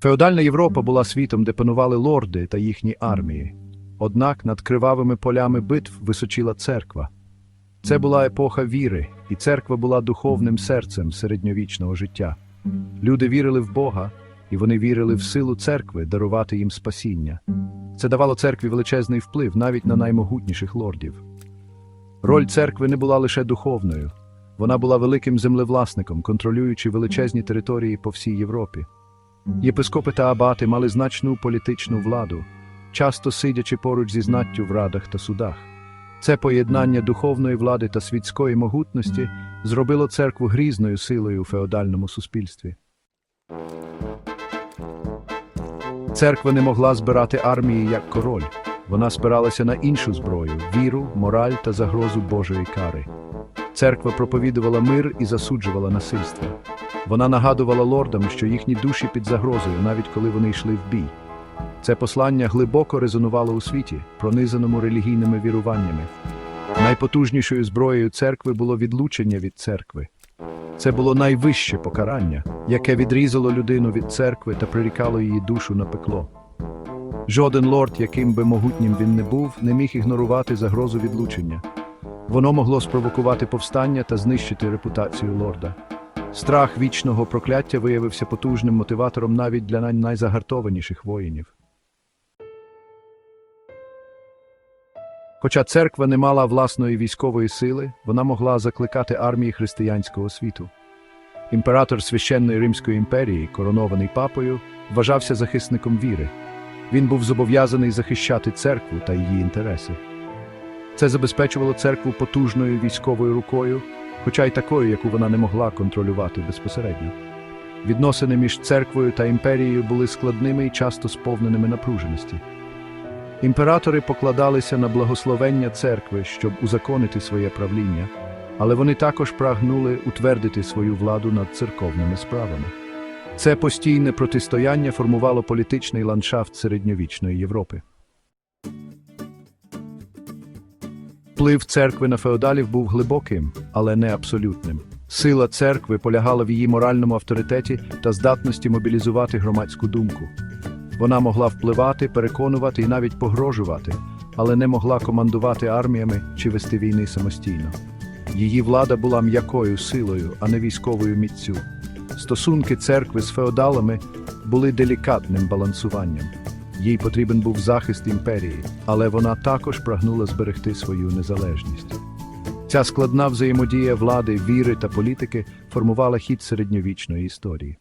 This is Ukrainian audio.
Феодальна Європа була світом, де панували лорди та їхні армії. Однак над кривавими полями битв височила церква. Це була епоха віри, і церква була духовним серцем середньовічного життя. Люди вірили в Бога, і вони вірили в силу церкви дарувати їм спасіння. Це давало церкві величезний вплив навіть на наймогутніших лордів. Роль церкви не була лише духовною, вона була великим землевласником, контролюючи величезні території по всій Європі. Єпископи та абати мали значну політичну владу, часто сидячи поруч зі знаттю в радах та судах. Це поєднання духовної влади та світської могутності зробило церкву грізною силою у феодальному суспільстві. Церква не могла збирати армії як король. Вона спиралася на іншу зброю віру, мораль та загрозу Божої кари. Церква проповідувала мир і засуджувала насильство. Вона нагадувала лордам, що їхні душі під загрозою, навіть коли вони йшли в бій. Це послання глибоко резонувало у світі, пронизаному релігійними віруваннями. Найпотужнішою зброєю церкви було відлучення від церкви. Це було найвище покарання, яке відрізало людину від церкви та прирікало її душу на пекло. Жоден лорд, яким би могутнім він не був, не міг ігнорувати загрозу відлучення. Воно могло спровокувати повстання та знищити репутацію лорда. Страх вічного прокляття виявився потужним мотиватором навіть для найзагартованіших воїнів. Хоча церква не мала власної військової сили, вона могла закликати армії християнського світу. Імператор священної Римської імперії, коронований папою, вважався захисником віри. Він був зобов'язаний захищати церкву та її інтереси. Це забезпечувало церкву потужною військовою рукою, хоча й такою, яку вона не могла контролювати безпосередньо. Відносини між церквою та імперією були складними і часто сповненими напруженості. Імператори покладалися на благословення церкви, щоб узаконити своє правління, але вони також прагнули утвердити свою владу над церковними справами. Це постійне протистояння формувало політичний ландшафт середньовічної Європи. Вплив церкви на феодалів був глибоким, але не абсолютним. Сила церкви полягала в її моральному авторитеті та здатності мобілізувати громадську думку. Вона могла впливати, переконувати і навіть погрожувати, але не могла командувати арміями чи вести війни самостійно. Її влада була м'якою силою, а не військовою міцю. Стосунки церкви з феодалами були делікатним балансуванням. Їй потрібен був захист імперії, але вона також прагнула зберегти свою незалежність. Ця складна взаємодія влади, віри та політики формувала хід середньовічної історії.